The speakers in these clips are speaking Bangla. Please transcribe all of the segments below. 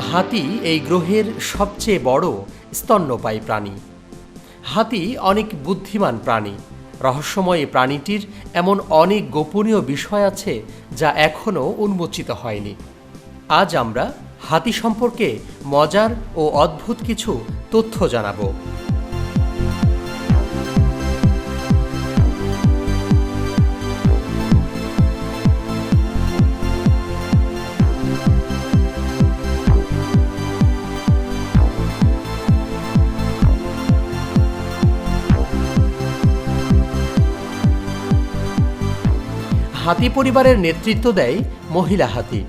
হাতি এই গ্রহের সবচেয়ে বড় স্তন্যপায়ী প্রাণী। হাতি অনেক বুদ্ধিমান প্রাণী। রহস্যময় প্রাণীটির এমন অনেক গোপনীয় বিষয় আছে যা এখনও উন্মোচিত হয়নি। আজ আমরা হাতি সম্পর্কে মজার ও অদ্ভুত কিছু তথ্য জানাব। হাতি পরিবারের নেতৃত্ব দেয় মহিলা হাতি।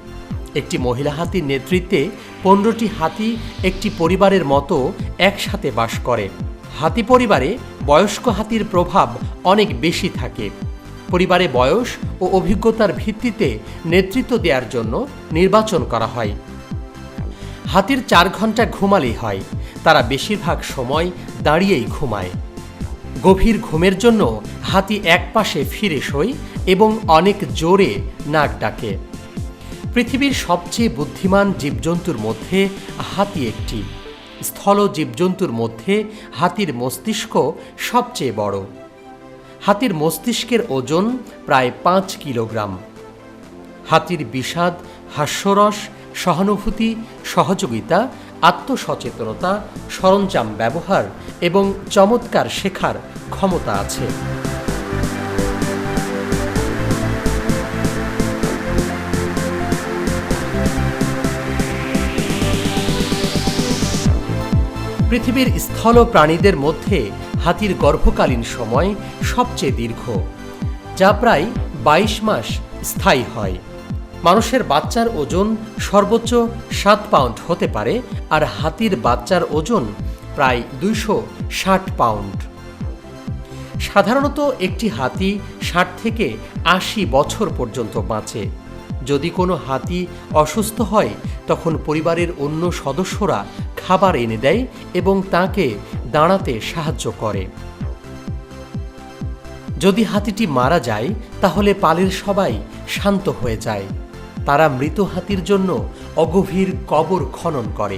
একটি মহিলা হাতির নেতৃত্বে পনেরোটি হাতি একটি পরিবারের মতো একসাথে বাস করে। হাতি পরিবারে বয়স্ক হাতির প্রভাব অনেক বেশি থাকে। পরিবারে বয়স ও অভিজ্ঞতার ভিত্তিতে নেতৃত্ব দেওয়ার জন্য নির্বাচন করা হয়। হাতির চার ঘণ্টা ঘুমালেই হয়। তারা বেশিরভাগ সময় দাঁড়িয়েই ঘুমায়। গভীর ঘুমের জন্য হাতি একপাশে ফিরে শোয় এবং অনেক জোরে নাক ডাকে। পৃথিবীর সবচেয়ে বুদ্ধিমান জীবজন্তুর মধ্যে হাতি একটি। স্থল জীবজন্তুর মধ্যে হাতির মস্তিষ্ক সবচেয়ে বড়। হাতির মস্তিষ্কের ওজন প্রায় পাঁচ কিলোগ্রাম। হাতির বিষাদ, হাস্যরস, সহানুভূতি, সহযোগিতা আত্মসচেতনতা, সরঞ্জাম ব্যবহার এবং চমৎকার শেখার ক্ষমতা আছে। পৃথিবীর স্থল প্রাণীদের মধ্যে হাতির গর্ভকালীন সময় সবচেয়ে দীর্ঘ, যা প্রায় বাইশ মাস স্থায়ী হয়। মানুষের বাচ্চার ওজন সর্বোচ্চ সাত পাউন্ড হতে পারে আর হাতির বাচ্চার ওজন প্রায় দুইশো ষাট পাউন্ড। সাধারণত একটি হাতি ষাট থেকে আশি বছর পর্যন্ত বাঁচে। যদি কোনো হাতি অসুস্থ হয়, তখন পরিবারের অন্য সদস্যরা খাবার এনে দেয় এবং তাকে দাঁড়াতে সাহায্য করে। যদি হাতিটি মারা যায়, তাহলে পালের সবাই শান্ত হয়ে যায়। তারা মৃত হাতির জন্য অগভীর কবর খনন করে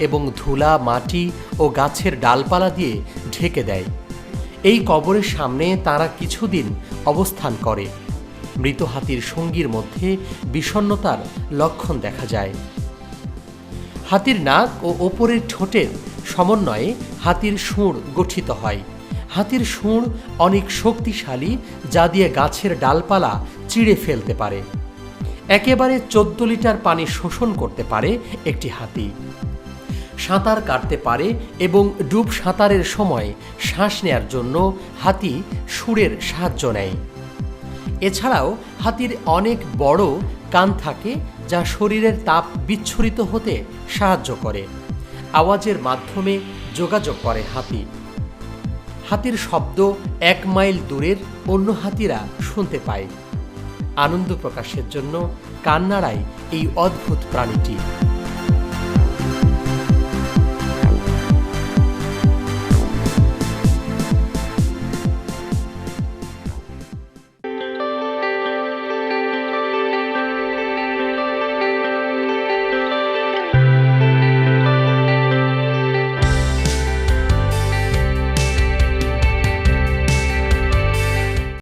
এবং ধুলা, মাটি ও গাছের ডালপালা দিয়ে ঢেকে দেয়। এই কবরের সামনে তারা কিছুদিন অবস্থান করে। মৃত হাতির সঙ্গীর মধ্যে বিষণ্নতার লক্ষণ দেখা যায়। হাতির নাক ও ওপরের ঠোঁটের সমন্বয়ে হাতির সুঁড় গঠিত হয়। হাতির সুঁড় অনেক শক্তিশালী, যা দিয়ে গাছের ডালপালা চিড়ে ফেলতে পারে। একেবারে চোদ্দ লিটার পানি শোষণ করতে পারে একটি হাতি। সাঁতার কাটতে পারে এবং ডুব সাঁতারের সময় শ্বাস নেয়ার জন্য হাতি সুরের সাহায্য নেয়। এছাড়াও হাতির অনেক বড় কান থাকে যা শরীরের তাপ বিচ্ছুরিত হতে সাহায্য করে। আওয়াজের মাধ্যমে যোগাযোগ করে হাতি। হাতির শব্দ এক মাইল দূরের অন্য হাতিরা শুনতে পায়। আনন্দ প্রকাশের জন্য কান্নাড়ায় এই অদ্ভুত প্রাণীটি।